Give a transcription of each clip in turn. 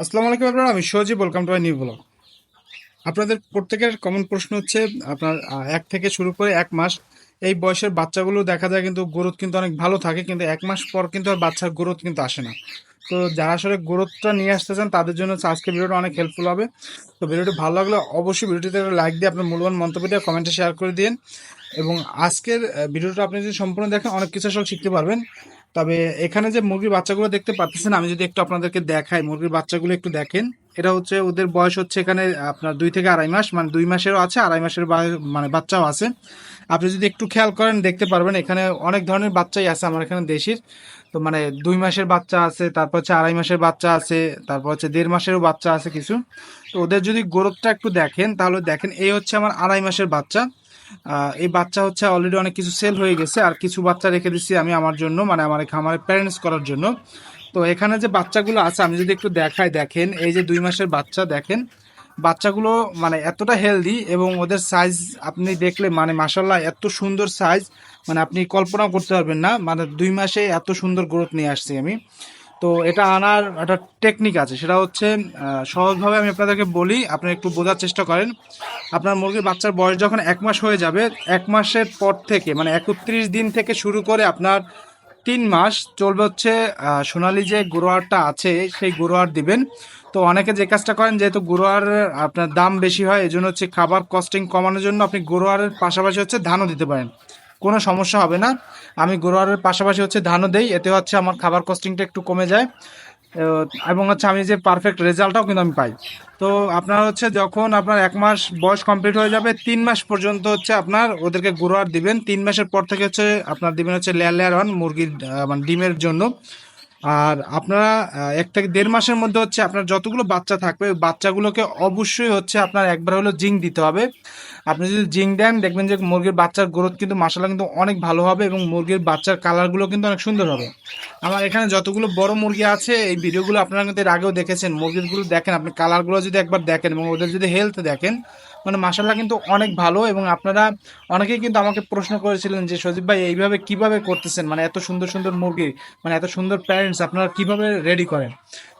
আসসালামু আলাইকুম আপনারা আমি Sajib welcome to my new blog আপনাদের প্রত্যেকের কমন প্রশ্ন হচ্ছে, আপনার এক থেকে শুরু করে এক মাস, এই বয়সের বাচ্চাগুলো দেখা যায় কিন্তু গ্রোথ কিন্তু অনেক ভালো থাকে, কিন্তু এক মাস পর কিন্তু আর বাচ্চার গ্রোথ কিন্তু আসে না। তো যারা আসলে গ্রোথটা নিয়ে আসতে চান, তাদের জন্য আজকে ভিডিওটা অনেক হেল্পফুল হবে। তো ভিডিওটি ভালো লাগলে অবশ্যই ভিডিওটিতে লাইক দিয়ে আপনার মূল্যবান মন্তব্য দিয়ে কমেন্টে শেয়ার করে দিন। এবং আজকের ভিডিওটা আপনি যদি সম্পূর্ণ দেখেন, অনেক কিছু আসলে শিখতে পারবেন। তবে এখানে যে মুরগির বাচ্চাগুলো দেখতে পাচ্ছেন, আমি যদি একটু আপনাদেরকে দেখাই, মুরগির বাচ্চাগুলো একটু দেখেন। এটা হচ্ছে, ওদের বয়স হচ্ছে এখানে, আপনার দুই থেকে আড়াই মাস মানে দুই মাসেরও আছে, আড়াই মাসের মানে বাচ্চাও আছে। আপনি যদি একটু খেয়াল করেন, দেখতে পারবেন, এখানে অনেক ধরনের বাচ্চাই আছে আমার এখানে দেশির। তো মানে দুই মাসের বাচ্চা আছে, তারপর হচ্ছে আড়াই মাসের বাচ্চা আছে, তারপর হচ্ছে দেড় মাসেরও বাচ্চা আছে কিছু। তো ওদের যদি গ্রোথটা একটু দেখেন, তাহলে দেখেন, এই হচ্ছে আমার আড়াই মাসের বাচ্চা। এই বাচ্চা হচ্ছে অলরেডি অনেক কিছু সেল হয়ে গেছে, আর কিছু বাচ্চা রেখে দিচ্ছি আমি আমার জন্য মানে আমার এই খামারের প্যারেন্টস করার জন্য। তো এখানে যে বাচ্চাগুলো আছে, আমি যদি একটু দেখাই, দেখেন, এই যে দুই মাসের বাচ্চা, দেখেন। বাচ্চাগুলো মানে এতটা হেলদি এবং ওদের সাইজ আপনি দেখলে মানে মাসাল্লাহ এত সুন্দর সাইজ মানে আপনি কল্পনাও করতে পারবেন না। মানে দুই মাসে এত সুন্দর গ্রোথ নিয়ে আসছি আমি। তো এটা আনার একটা টেকনিক আছে। সেটা হচ্ছে সহজভাবে আমি আপনাদেরকে বলি, আপনি একটু বোঝার চেষ্টা করেন। আপনার মুরগির বাচ্চার বয়স যখন এক মাস হয়ে যাবে, এক মাসের পর থেকে মানে একত্রিশ দিন থেকে শুরু করে আপনার তিন মাস চলবে হচ্ছে সোনালি যে গুরোয়ারটা আছে, সেই গুরোয়ার দিবেন। তো অনেকে যে কাজটা করেন, যেহেতু গুরোয়ার আপনার দাম বেশি হয় এই জন্য হচ্ছে খাবার কস্টিং কমানোর জন্য আপনি গুরোয়ারের পাশাপাশি হচ্ছে ধানও দিতে পারেন। কোনো সমস্যা হবে না। আমি গুরোয়ারের পাশাপাশি হচ্ছে ধানও দেই, এতে হচ্ছে আমার খাবার কস্টিংটা একটু কমে যায়। এবং হচ্ছে আমি যে পারফেক্ট রেজাল্টটাও কিন্তু আমি পাই। তো আপনার হচ্ছে যখন আপনার এক মাস বয়স কমপ্লিট হয়ে যাবে, তিন মাস পর্যন্ত হচ্ছে আপনার ওদেরকে গুরোয়ার দিবেন। তিন মাসের পর থেকে হচ্ছে আপনার দিবেন হচ্ছে লেয়ার লেয়ার ওয়ান মুরগির মানে ডিমের জন্য। আর আপনারা এক থেকে দেড় মাসের মধ্যে হচ্ছে আপনার যতগুলো বাচ্চা থাকবে, ওই বাচ্চাগুলোকে অবশ্যই হচ্ছে আপনার একবার হলো জিঙ্ক দিতে হবে। আপনি যদি জিঙ্ক দেন, দেখবেন যে মুরগির বাচ্চার গ্রোথ কিন্তু মাসালা কিন্তু অনেক ভালো হবে এবং মুরগির বাচ্চার কালারগুলো কিন্তু অনেক সুন্দর হবে। আমার এখানে যতগুলো বড় মুরগি আছে, এই ভিডিওগুলো আপনারা কিন্তু এর আগেও দেখেছেন। মুরগিগুলো দেখেন, আপনি কালারগুলো যদি একবার দেখেন এবং ওদের যদি হেলথ দেখেন মানে মাসাল্লাহ কিন্তু অনেক ভালো এবং আপনারা অনেকেই কিন্তু আমাকে প্রশ্ন করেছিলেন যে, সজীব ভাই, এইভাবে কীভাবে করতেছেন? মানে এত সুন্দর সুন্দর মুরগি মানে এত সুন্দর প্যারেন্টস আপনারা কীভাবে রেডি করেন?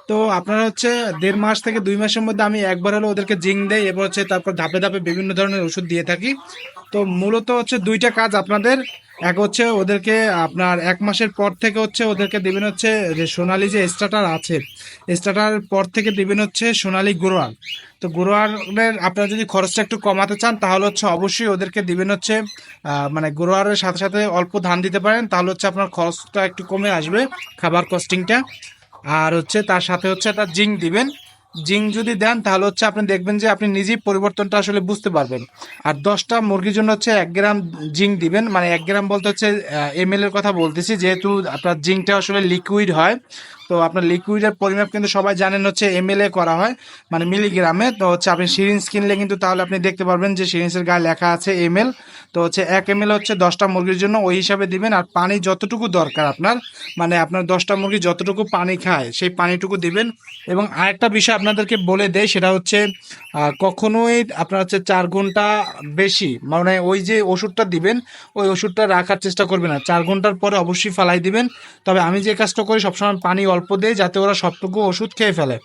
তো আপনারা হচ্ছে দেড় মাস থেকে দুই মাসের মধ্যে আমি একবার হলো ওদেরকে জিং দেই এবার হচ্ছে তারপর ধাপে ধাপে বিভিন্ন ধরনের ওষুধ দিয়ে থাকি। তো মূলত হচ্ছে দুইটা কাজ আপনাদের। এক হচ্ছে ওদেরকে আপনার এক মাসের পর থেকে হচ্ছে ওদেরকে দিবেন হচ্ছে যে সোনালি যে স্টার্টার আছে স্টার্টার পর থেকে দিবেন হচ্ছে সোনালি গুরোয়ার। তো গুরোয়ারের আপনারা যদি খরচটা একটু কমাতে চান, তাহলে হচ্ছে অবশ্যই ওদেরকে দিবেন হচ্ছে মানে গুরোয়ারের সাথে সাথে অল্প ধান দিতে পারেন, তাহলে হচ্ছে আপনার খরচটা একটু কমে আসবে খাবার কস্টিংটা আর হচ্ছে তার সাথে হচ্ছে একটা জিঙ্ক দিবেন। জিঙ্ক যদি দেন, তাহলে হচ্ছে আপনি দেখবেন যে আপনি নিজেই পরিবর্তনটা আসলে বুঝতে পারবেন। আর দশটা মুরগির জন্য হচ্ছে এক গ্রাম জিঙ্ক দিবেন। মানে এক গ্রাম বলতে হচ্ছে এম এর কথা বলতেছি, যেহেতু আপনার জিঙ্কটা আসলে লিকুইড হয় তো আপনার লিকুইডের পরিমাপ কিন্তু সবাই জানেন হচ্ছে এম করা হয় মানে মিলিগ্রামে তো হচ্ছে আপনি সিরিঞ্জ কিনলে কিন্তু তাহলে আপনি দেখতে পারবেন যে সিরিঞ্জের গায়ে লেখা আছে এম তো হচ্ছে এক এম হচ্ছে দশটা মুরগির জন্য ওই হিসাবে দিবেন, আর পানি যতটুকু দরকার আপনার মানে আপনার দশটা মুরগি যতটুকু পানি খায়, সেই পানিটুকু দিবেন। এবং আরেকটা বিষয় আপনাদেরকে বলে দেয় সেটা হচ্ছে কখনোই আপনার হচ্ছে চার ঘণ্টা বেশি মানে ওই যে ওষুধটা দিবেন, ওই ওষুধটা রাখার চেষ্টা করবেন না। চার ঘণ্টার পরে অবশ্যই ফালাই দিবেন। তবে আমি যে কাজটা করি, সবসময় পানি অল্প দেই যাতে ওরা সবটুকু ওষুধ খেয়ে ফেলে।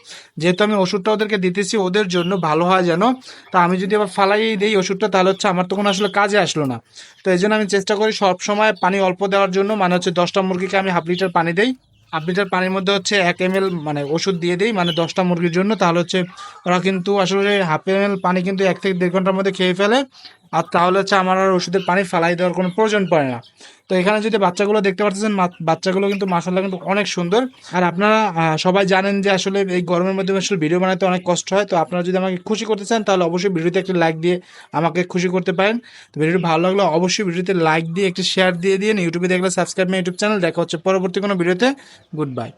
যেহেতু আমি ওষুধটা ওদেরকে দিতেছি, ওদের জন্য ভালো হয় যেন। তা আমি যদি আবার ফালাই দিই ওষুধটা, তাহলে হচ্ছে আমার তো কোনো আসলে কাজে আসলো না। তো এই জন্য আমি চেষ্টা করি সব সময় পানি অল্প দেওয়ার জন্য। মানে হচ্ছে দশটা মুরগিকে আমি হাফ লিটার পানি দেই। হাফ লিটার পানির মধ্যে হচ্ছে এক এম মানে ওষুধ দিয়ে দিই মানে দশটা মুরগির জন্য। তাহলে হচ্ছে ওরা কিন্তু আসলে হাফ এম পানি কিন্তু এক থেকে দেড় ঘণ্টার মধ্যে খেয়ে ফেলে। আর তাহলে হচ্ছে আমার আর ওষুধের পানি ফেলাই দেওয়ার কোনো প্রয়োজন পড়ে না। তো এখানে যদি বাচ্চাগুলো দেখতে পাচ্ছেন বাচ্চাগুলো কিন্তু মাসাল্লাহ কিন্তু অনেক সুন্দর। আর আপনারা সবাই জানেন যে আসলে এই গরমের মধ্যে আসলে ভিডিও বানাতে অনেক কষ্ট হয়। তো আপনারা যদি আমাকে খুশি করতে চান, তাহলে অবশ্যই ভিডিওতে একটা লাইক দিয়ে আমাকে খুশি করতে পারেন। তো ভিডিওটি ভালো লাগলে অবশ্যই ভিডিওতে লাইক দিয়ে একটি শেয়ার দিয়ে দিন। ইউটিউবে দেখলে সাবস্ক্রাইব মাই ইউটিউব চ্যানেল দেখা হচ্ছে পরবর্তী কোনো ভিডিওতে। Good bye